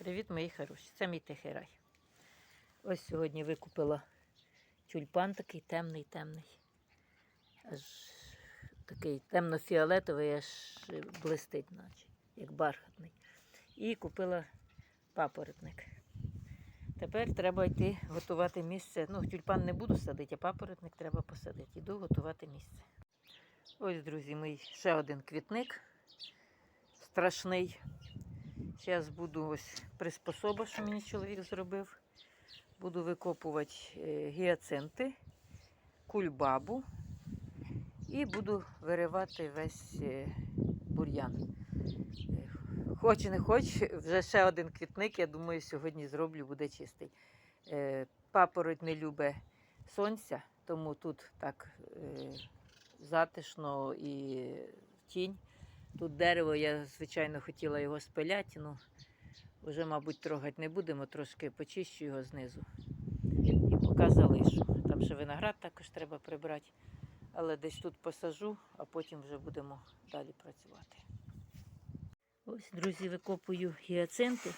Привіт, мої хороші. Це мій тихий рай. Ось сьогодні викупила тюльпан такий темний, темний. Аж такий темно-фіолетовий, аж блистить, наче, як бархатний. І купила папоротник. Тепер треба йти готувати місце. Ну, тюльпан не буду садити, а папоротник треба посадити. Іду готувати місце. Ось, друзі, мій ще один квітник страшний. Зараз буду ось приспособа, що мені чоловік зробив. Буду викопувати е, гіацинти, кульбабу і буду виривати весь е, бур'ян. Е, Хоч не хоч, вже ще один квітник, я думаю, сьогодні зроблю, буде чистий. Папороть не любить сонця, тому тут так затишно і тінь. Тут дерево, я, звичайно, хотіла його спиляти, ну вже, мабуть, трогати не будемо, трошки почищу його знизу. І поки залишу. Там ще виноград також треба прибрати. Але десь тут посажу, а потім вже будемо далі працювати. Ось, друзі, викопую гіацинти.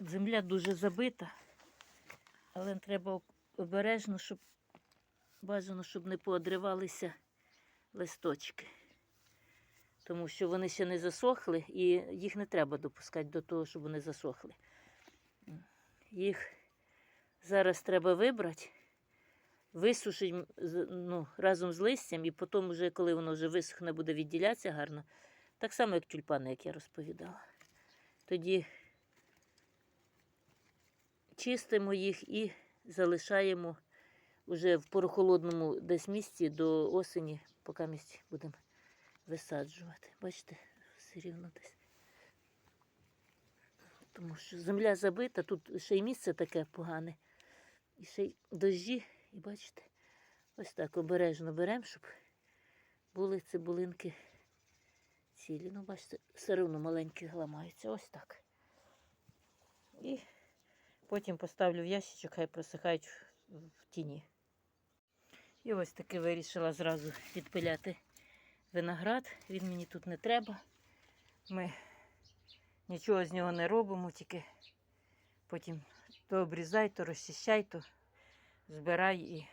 Земля дуже забита, але треба обережно, щоб бажано, щоб не поодривалися листочки тому що вони ще не засохли і їх не треба допускати до того, щоб вони засохли. Їх зараз треба вибрати, висушити ну, разом з листям, і потім, вже, коли воно вже висохне, буде відділятися гарно. Так само, як тюльпани, як я розповідала. Тоді чистимо їх і залишаємо вже в порохолодному десь місці до осені, поки місці будемо висаджувати. Бачите, все рівно десь. Тому що земля забита, тут ще й місце таке погане. І ще й дощі, і бачите, ось так обережно беремо, щоб були цибулинки цілі. Ну, бачите, все одно маленькі ламаються. Ось так. І потім поставлю в ящичок, хай просихають в тіні. І ось таки вирішила зразу відпиляти виноград, він мені тут не треба. Ми нічого з нього не робимо, тільки потім то обрізай, то розчищай, то збирай і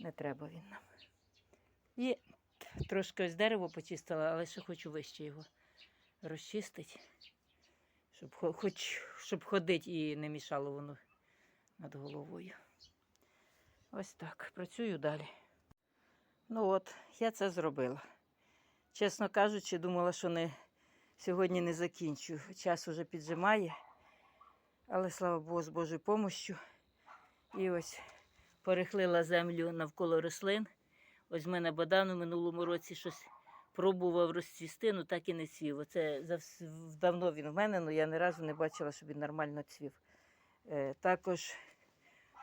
не треба він нам. І трошки ось дерево почистила, але ще хочу вище його розчистити, щоб хо- хоч щоб ходити і не мішало воно над головою. Ось так, працюю далі. Ну от, я це зробила. Чесно кажучи, думала, що не, сьогодні не закінчу. Час уже піджимає. Але слава Богу, з Божою помощю. І ось перехлила землю навколо рослин. Ось в мене Богдан у минулому році щось пробував розцвісти, ну так і не цвів. Оце давно він в мене, але я ні разу не бачила, щоб він нормально цвів. Е, також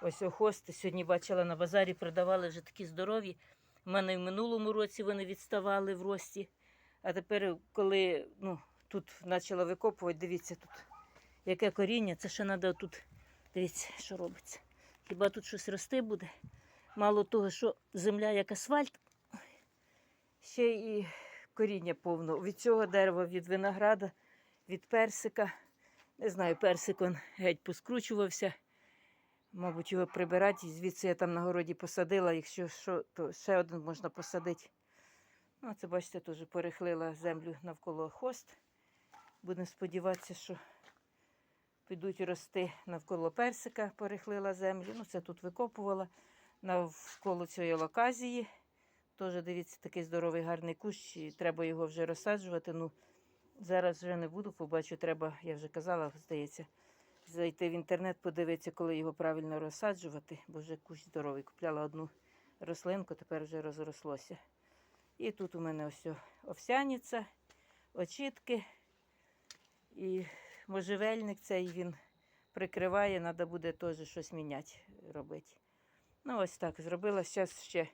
ось охости сьогодні бачила на базарі, продавали вже такі здорові. У мене в минулому році вони відставали в рості. А тепер, коли ну, тут почала викопувати, дивіться тут, яке коріння, це ще треба тут, дивіться, що робиться. Хіба тут щось рости буде? Мало того, що земля як асфальт, ще і коріння повно. Від цього дерева, від винограда, від персика. Не знаю, персик он геть поскручувався. Мабуть, його прибирати. Звідси я там на городі посадила. Якщо що, то ще один можна посадити. Ну, це, бачите, теж перехлила землю навколо хост. Будемо сподіватися, що підуть рости навколо персика, перехлила землю. Ну, це тут викопувала навколо цієї локазії. Теж дивіться, такий здоровий гарний кущ. і Треба його вже розсаджувати. Ну, зараз вже не буду, побачу, треба, я вже казала, здається зайти в інтернет, подивитися, коли його правильно розсаджувати, бо вже кущ здоровий. Купляла одну рослинку, тепер вже розрослося. І тут у мене ось овсяниця, очітки і можжевельник цей він прикриває, треба буде теж щось міняти, робити. Ну, ось так зробила. Зараз ще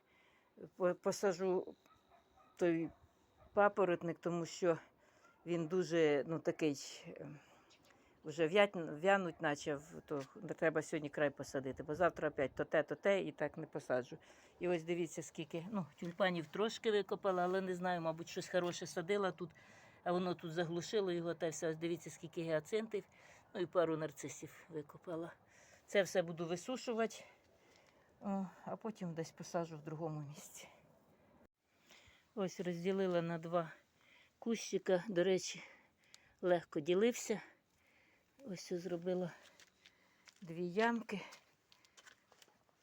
по- посажу той папоротник, тому що він дуже ну, такий. Вже в'януть почав, то треба сьогодні край посадити, бо завтра опять то те, то те, і так не посаджу. І ось дивіться, скільки. Ну, тюльпанів трошки викопала, але не знаю, мабуть, щось хороше садила тут. а воно тут заглушило його, та все. Ось дивіться, скільки гіацинтів, ну і пару нарцисів викопала. Це все буду висушувати, а потім десь посаджу в другому місці. Ось розділила на два кущика. До речі, легко ділився. Ось зробила дві ямки.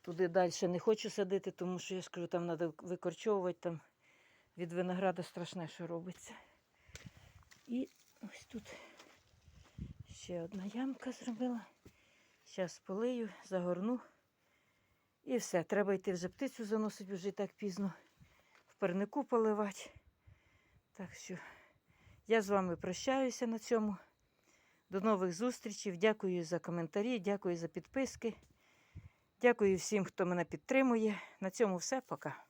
Туди далі не хочу садити, тому що я ж кажу, там треба викорчовувати, там від винограда страшне, що робиться. І ось тут ще одна ямка зробила. Зараз полию, загорну. І все. Треба йти вже птицю заносити, вже і так пізно. В парнику поливати. Так що я з вами прощаюся на цьому. До нових зустрічей. Дякую за коментарі, дякую за підписки. Дякую всім, хто мене підтримує. На цьому все. Пока.